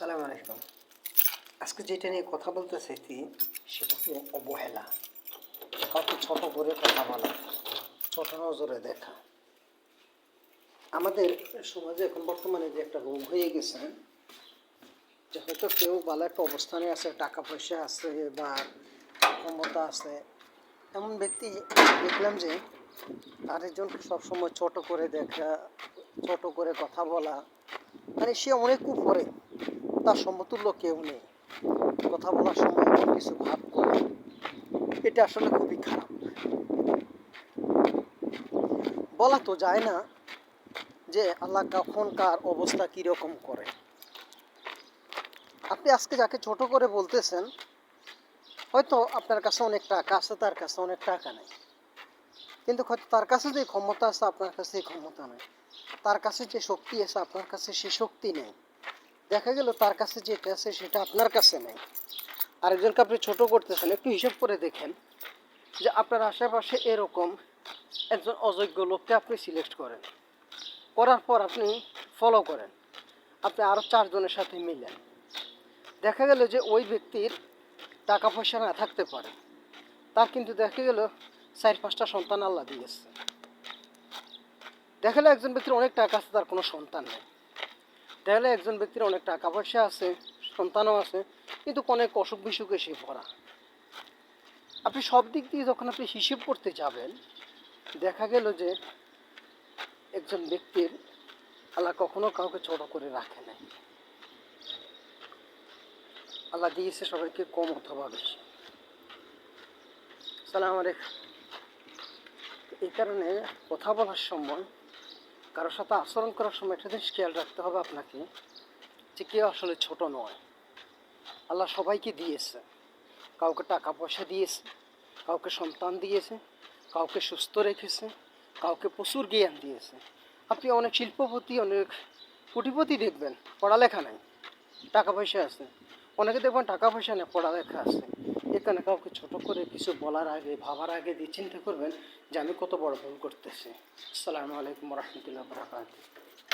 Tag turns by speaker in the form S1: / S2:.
S1: সালাম আলাইকুম। আজকে যেটা নিয়ে কথা বলতে চাইছি সেটা হলো অবহেলা। কাউকে ছোট করে কথা বলা, ছোট নজরে দেখা। আমাদের সমাজে এখন বর্তমানে যে একটা রোগ হয়ে গেছে, যে হয়তো কেউ ভালো একটা অবস্থানে আছে, টাকা পয়সা আছে বা ক্ষমতা আছে, এমন ব্যক্তি দেখলাম যে আরেকজনকে সবসময় ছোট করে দেখা, ছোট করে কথা বলা মানে সে অনেক উপরে। তার সমতুল্য কেউ নেই। কথা বলার সময় কিছু ভাব করে, এটা আসলে খুবই খারাপ। বলা তো যায় না যে আল্লাহ কখন কার অবস্থা কীরকম করে। আপনি আজকে যাকে ছোট করে বলতেছেন, হয়তো আপনার কাছে অনেক টাকা আছে, তার কাছে অনেক টাকা নেই। কিন্তু হয়তো তার কাছে যে ক্ষমতা আছে, আপনার কাছে ক্ষমতা নেই। তার কাছে যে শক্তি আছে, আপনার কাছে সে শক্তি নেই। দেখা গেল তার কাছে যেটা আছে সেটা আপনার কাছে নেই। আরেকজনকে আপনি ছোটো করতেছেন একটু হিসাব করে দেখেন যে আপনার আশেপাশে এরকম একজন অযোগ্য লোককে আপনি সিলেক্ট করেন। করার পর আপনি ফলো করেন। আপনি আরও চারজনের সাথে মিলেন। দেখা গেল যে ওই ব্যক্তির টাকা পয়সা না থাকতে পারে। তার কিন্তু দেখা গেল চার পাঁচটা সন্তান আল্লাহ দিয়েছে। দেখা গেল একজন ব্যক্তির অনেক টাকা আছে, তার কোনো সন্তান নেই। গেলো একজন ব্যক্তির অনেক টাকা পয়সা আছে, সন্তানও আছে, কিন্তু অনেক অসুখ বিসুখে সে ভরা। আপনি সব দিক দিয়ে যখন আপনি হিসেব করতে যাবেন, দেখা গেল যে একজন ব্যক্তির আল্লাহ কখনো কাউকে ছোট করে রাখে নাই। আল্লাহ দিয়েছে সবাইকে কম অথবা বেশি। সালাম আলাইকুম। এই কারণে কথা বলার সময় কারোর সাথে আচরণ করার সময় একটা জিনিস খেয়াল রাখতে হবে আপনাকে যে কেউ আসলে ছোট নয়। আল্লাহ সবাইকে দিয়েছে। কাউকে টাকা পয়সা দিয়েছে, কাউকে সন্তান দিয়েছে, কাউকে সুস্থ রেখেছে, কাউকে প্রচুর জ্ঞান দিয়েছে। আপনি অনেক শিল্পপতি, অনেক কোটিপতি দেখবেন, পড়ালেখা নাই, টাকা পয়সা আছে। অনেকে দেখবেন টাকা পয়সা নেই পড়ালেখা আছে। এখানে কাউকে ছোট করে কিছু বলার আগে, ভাবার আগে দিয়ে চিন্তা করবেন যে আমি কত বড় ভুল করতেছি। আসসালামু আলাইকুম রহমতুল্লাহ বরাকাতুহ।